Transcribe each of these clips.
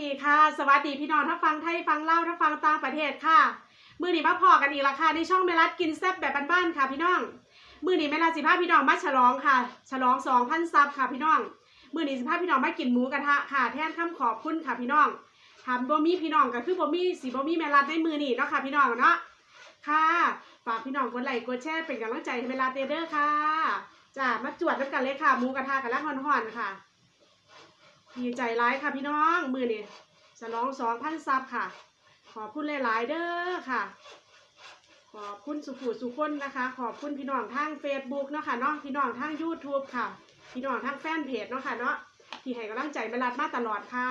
ดีค่ะ สวัสดีพี่น้องถ้าฟังไทยฟังเล่าถ้าฟังต่างประเทศค่ะ มือหนี้มาพอกันอีกและค่ะในช่องเมลัดกินแซ่บแบบบ้านๆค่ะ พี่น้อง มือหนีเมลัดสิพาพี่น้องมาฉลองค่ะ ฉลองสองพันซับค่ะพี่น้อง มือหนีสิพาพี่น้องมากินหมูกระทะค่ะแทนคำขอบคุณค่ะพี่น้องทำบ่มีพี่น้องก็คือบ่มีสีบ่มีเมลัดในมือหนีเนาะค่ะพี่น้องเนาะค่ะฝากพี่น้องกดไลค์กดแชร์เป็นกำลังใจให้เวลาเตเดอร์ค่ะจ้ามาจวดน้ำกันเลยค่ะหมูกระทะกันแล้วห่อนๆค่ะ ดีใจร้ายค่ะพี่น้องมือนี่ฉลองสองพันซับค่ะ ขอบคุณหลายๆเด้อค่ะ ขอบคุณสุขุสุขคนนะคะ ขอบคุณพี่น้องทางเฟซบุ๊กเนาะค่ะเนาะพี่น้องทาง YouTube ค่ะ พี่น้องทางแฟนเพจเนาะค่ะเนาะที่ให้กำลังใจเมลัดมาตลอดค่ะ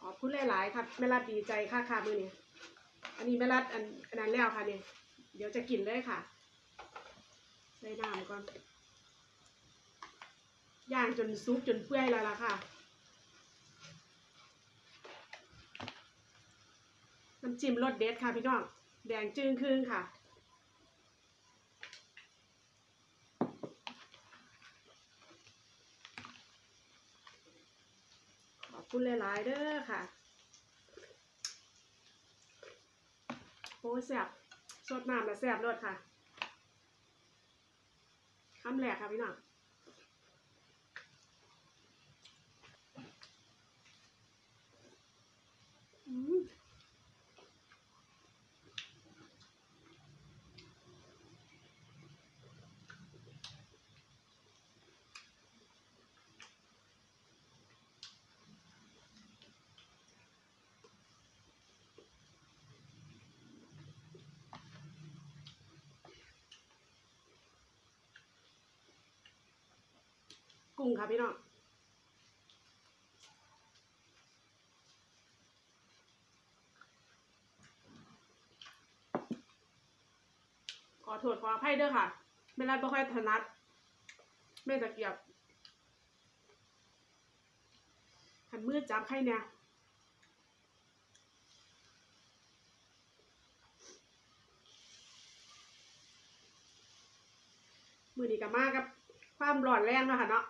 ขอบคุณหลายๆค่ะเมลัดดีใจค่ะค่ะมือนี้อันนี้แม่รัดอันอันนั้นแล้วค่ะเนี่ยเดี๋ยวจะกินเลยค่ะใส่น้ำก่อน ย่างจนซุปจนเปื่อยแล้วล่ะค่ะ น้ำจิ้มรสเด็ดค่ะพี่น้อง แดงจึงครึ่งค่ะขอบคุณหลายๆเด้อค่ะ โอ้แซ่บสดน้ำแล้วแซ่บรสค่ะคำแรกค่ะพี่น้องอืม กุ้งค่ะพี่น้องขอโทษขออภัยเด้อค่ะไม่รัดบ่ค่อยถนัดไม่ตะเกียบหันมือจับไข่เนี่ยมือดีกับมากกับความร้อนแรงเนาะค่ะเนาะ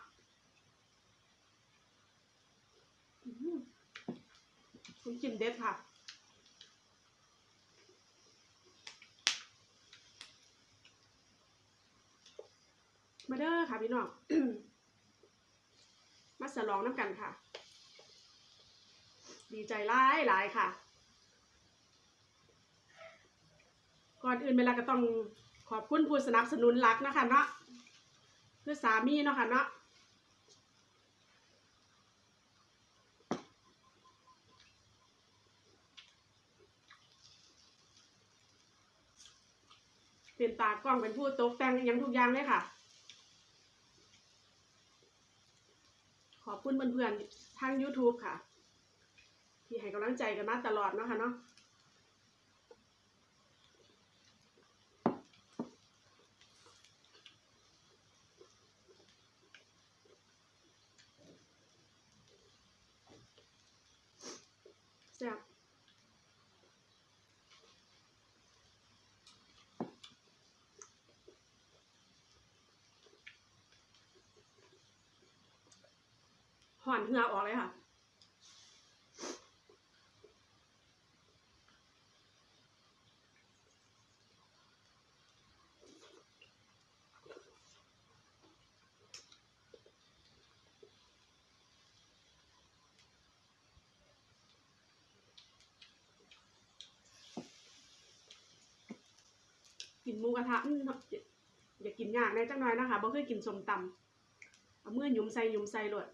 อื้อหือ คุณกินเด็ดค่ะ มาเด้อค่ะพี่น้องมาสลองน้ำกันค่ะ ดีใจหลายหลายค่ะ ก่อนอื่นเวลาก็ต้องขอบคุณผู้สนับสนุนหลักนะคะเนาะคือสามีเนาะค่ะเนาะ เป็นตากล้องเป็นผู้ตกแต่งยังทุกอย่างเลยค่ะ ขอบคุณเพื่อนๆทาง YouTube ค่ะ ที่ให้กำลังใจกันมาตลอดเนาะค่ะเนาะ แซ่บ ห่อนเหงือออกเลยค่ะ กินหมูกระทะอืมอย่ากินยากแน่จังน้อยนะคะบ่เคยกินสมตำเอามือหยุมใส่หยุมใส่โลด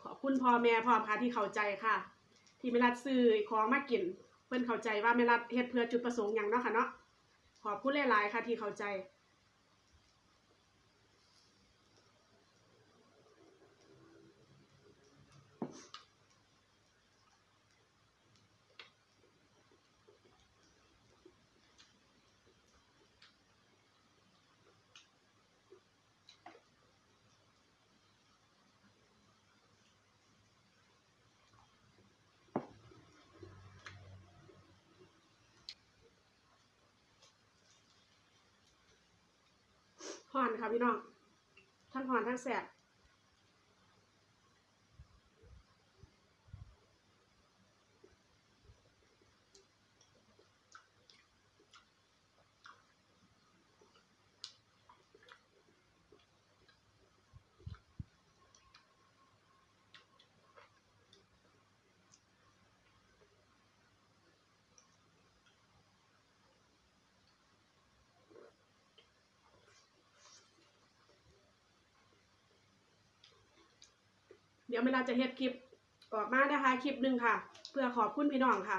ขอบ คุณพ่อแม่พร้อมค่ะที่เข้าใจค่ะ ที่ไม่รัดซื้อของมากิน เพิ่นเข้าใจว่าไม่รัดเฮ็ดเพื่อจุดประสงค์อย่างเนาะค่ะเนาะขอบคุณหลายๆค่ะที่เข้าใจ พี่น้องทั้งหอนทั้งแสบ ดี๋ยวเวลาจะเฮ็ดคลิปออกมานะคะ คลิปหนึ่งค่ะ เพื่อขอบคุณพี่น้องค่ะ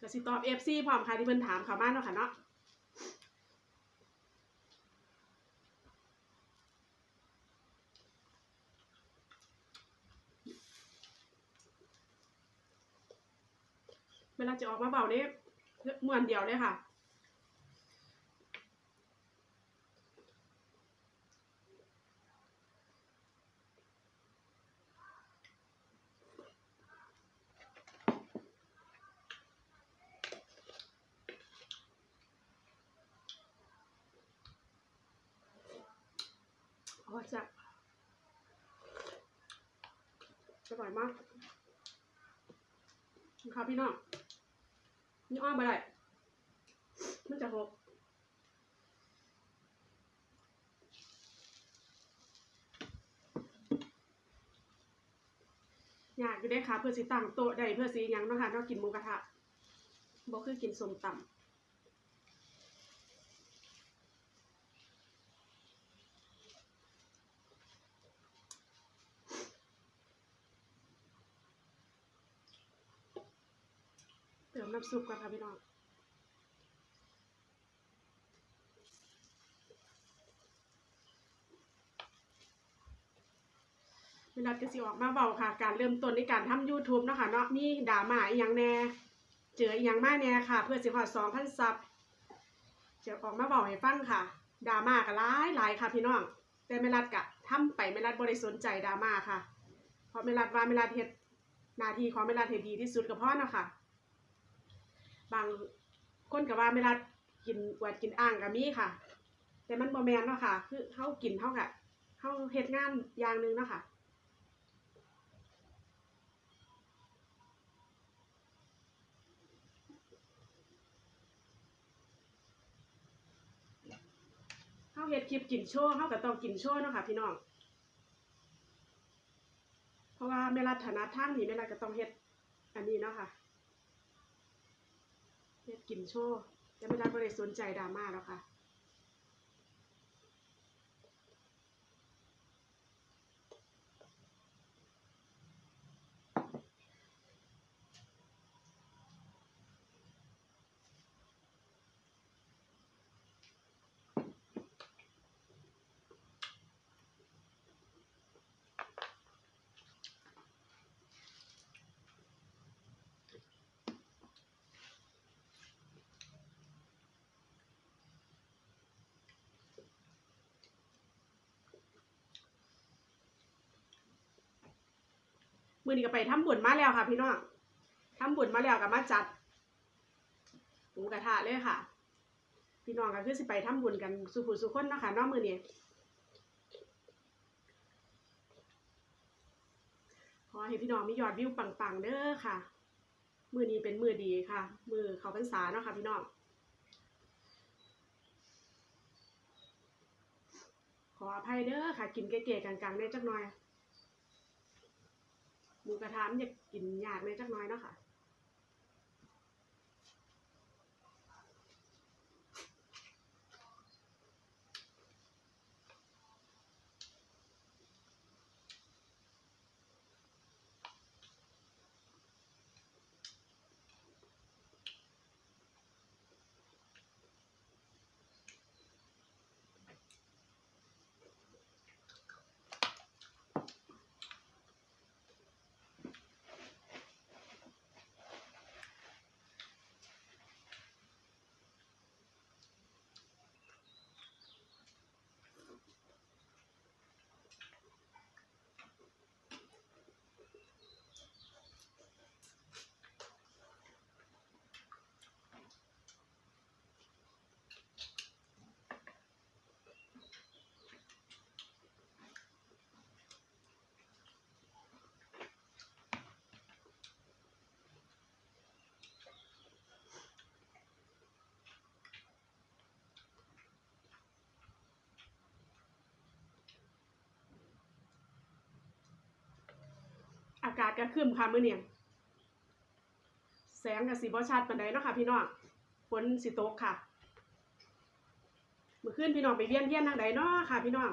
ก็สิตอบ FC พร้อมค่ะที่เพิ่นถามเข้ามาเนาะค่ะเนาะ วลาจะออกมาเบาเนี่ยมวนเดียวเลยค่ะโอ้จะอร่อยมากค่ะพี่น้อง นี่อ้อมไปได้ มันจะหกอยากอยู่ได้ค่ะ เพื่อสีตั้งโต๊ะได้เพื่อสียังเนาะค่ะนอกกินหมูกระทะบ่คือกินสมตำ น้ำซุปก่อนค่ะพี่น้องเวลาจะสิออกมาเบาค่ะ การเริ่มต้นในการทำ YouTube เนาะคะเนาะมีดรามาอีหยังแน่ เจออีหยังมาแน่ค่ะ เพื่อสิฮอด2,000ซับจะออกมาเบาให้ฟังค่ะดรามาก็หลายหลายค่ะพี่น้อง แต่เมลัดกะทำไปเมลัดบ่ได้สนใจดรามาค่ะ เพราะเมลัดว่าเมลัดเฮ็ดหน้าที่ของเมลัดเฮ็ดดีที่สุดก็พอเนาะค่ะ บางคนก็ว่าเมลัดกินอวดกินอ่างก็มีค่ะ แต่มันบ่แมนเนาะค่ะ คือเฮากินเฮากะเฮาเฮ็ดงานอย่างหนึงเนาะค่ะเฮาเฮ็ดคลิปกินโชว์เฮาก็ต้องกินโชว์เนาะค่ะพี่น้อง เพราะว่าแม่รัฐถนัดทางนี้แม่รัฐก็ต้องเฮ็ดอันนี้เนาะค่ะ เฮ็ดกินโชว์แต่ไม่รับไปเลยสนใจดราม่าแล้วค่ะ มือนี้ก็ไปทำบุญมาแล้วค่ะ พี่น้องทำบุญมาแล้วก็มาจัดหมูกระทะเลยค่ะ พี่น้องก็คือสิไปทำบุญกันสุผู้สุขคนนะคะเนาะมื้อนี้ขอให้พี่น้องมียอดวิวปังๆเด้อค่ะ มือนี้เป็นมือดีค่ะ มือเขาพรรษาเนาะค่ะ พี่น้องขออภัยเด้อค่ะ กินเก๋ๆกลางๆได้จักหน่อย หมูกระทะมันจะกกินยากเลยจักหน้อยเนาะค่ะ อากาศก็ครึ้มค่ะมื้อนี้แสงก็สิบ่ชัดปานใดเนาะค่ะพี่น้องฝนสิตกค่ะ เมื่อคืนพี่น้องไปเวียนเทียนทางใดเนาะค่ะ พี่น้อง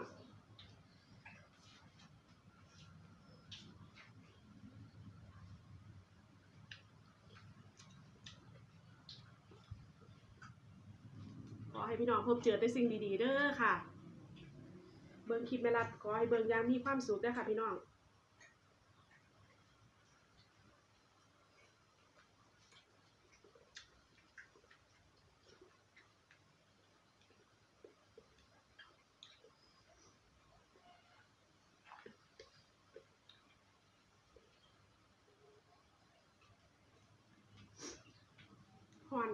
ขอให้พี่น้องพบเจอแต่สิ่งดีๆเด้อค่ะ เบิ่งคลิปแม่รัดขอให้เบิ่งย่างมีความสุขเด้อค่ะพี่น้อง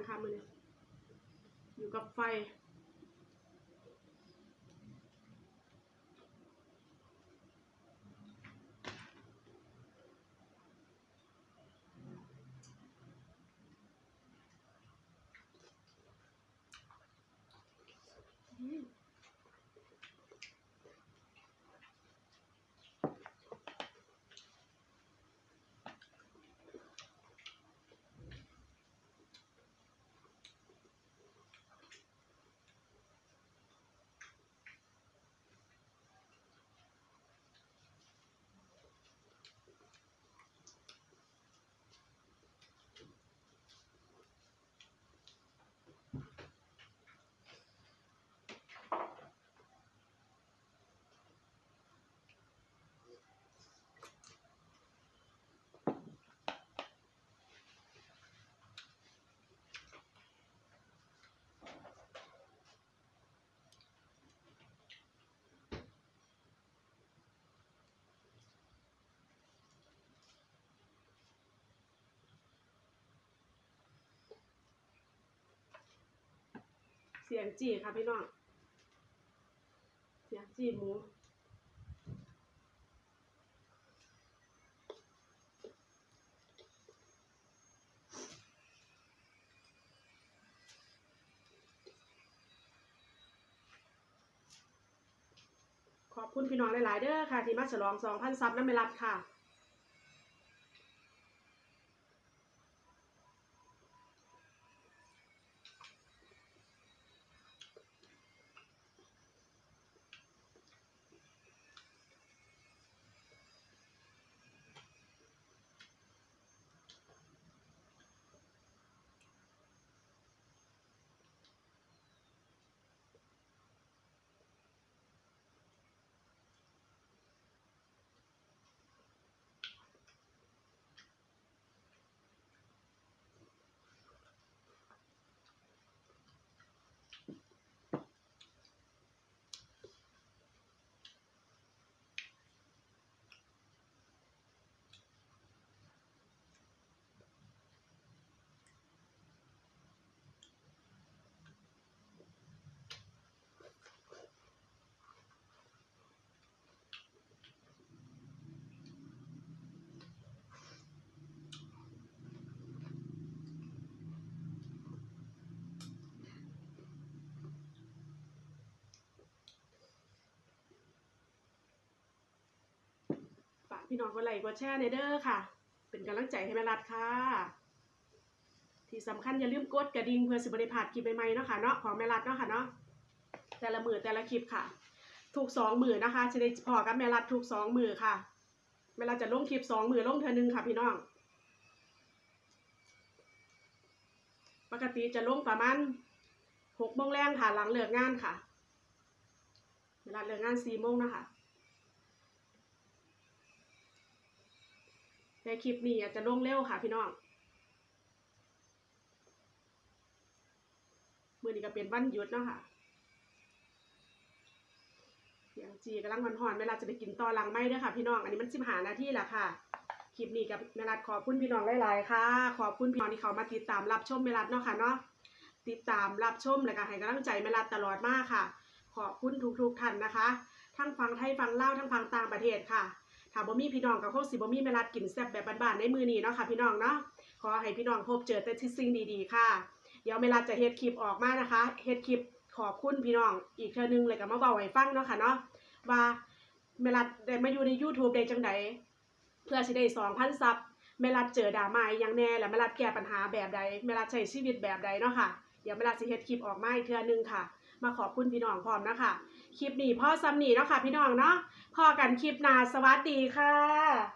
ค่ะมือนี้อยู่กับไฟ เสียงจีค่ะพี่น้อง เสียงจีหมูขอบคุณพี่น้องหลาย ๆ เด้อค่ะ ที่มาฉลอง 2,000 ซับน้ำไม่รับค่ะ พี่น้องกดไลค์กดแชร์ในเด้อค่ะ เป็นกำลังใจให้แม่รัดค่ะ ที่สำคัญอย่าลืมกดกระดิ่งเพื่อสิบริพลาดคลิปใหม่ๆเนาะค่ะเนาะของแม่รัดเนาะค่ะเนาะแต่ละมือแต่ละคลิปค่ะ ถูกสองมือนะคะจะได้พอกับแม่รัดถูกสองมือค่ะแม่รัดจะลงคลิปสองมือลงเทอหนึ่งค่ะพี่น้อง ปกติจะลงประมาณหกโมงแรงค่ะหลังเลิกงานค่ะเวลาเลิกงานสี่โมงนะคะ ในคลิปนี้อาจจะลงเร็วค่ะพี่น้องมือนี้ก็เป็นวันหยุดเนาะค่ะเสียงจีกำลังหอนเวลาจะไปกินต่อหลังไม่ด้อค่ะ พี่น้อง อันนี้มันสิบหานาทีแหละค่ะ คลิปนี้กับเมลัดขอบคุณพี่น้องหลายๆค่ะ ขอบคุณพี่น้องที่เขามาติดตามรับชมเมลัดเนาะค่ะเนาะ ติดตามรับชมและก็ให้กำลังใจเมลัดตลอดมากค่ะ ขอบคุณทุกๆท่านนะคะ ทั้งฟังไทยฟังเล่าทั้งฟังต่างประเทศค่ะ ถ้าบ่มีพี่น้องกับคงสิบ่มีเมลัดกินแซ่บแบบบ้านๆในมือนี้เนาะค่ะพี่น้องเนาะขอให้พี่น้องพบเจอแต่ที่สิ่งดีๆ ค่ะ เดี๋ยวเมลัดจะเฮ็ดคลิปออกมานะคะเฮ็ดคลิปขอบคุณพี่น้องอีกเทื่อนึงเลยก็มาเบาให้ฟังเนาะค่ะเนาะว่าเมลัดได้มาอยู่ใน YouTube ได้จังไดเพื่อสิได้2,000ซับแม่รัดเจอดราม่าอหยังแน่แล้วแม่รัดแก้ปัญหาแบบใดแม่รัดใช้ชีวิตแบบใดเนาะค่ะ เดี๋ยวแม่รัดสิเฮ็ดคลิปออกมาอีกเทื่อนึงค่ะ มาขอบคุณพี่น้องพร้อมนะคะคลิปนี้พ่อซ้ำนี่เนาะค่ะพี่น้องเนาะพอกันคลิปหน้าสวัสดีค่ะ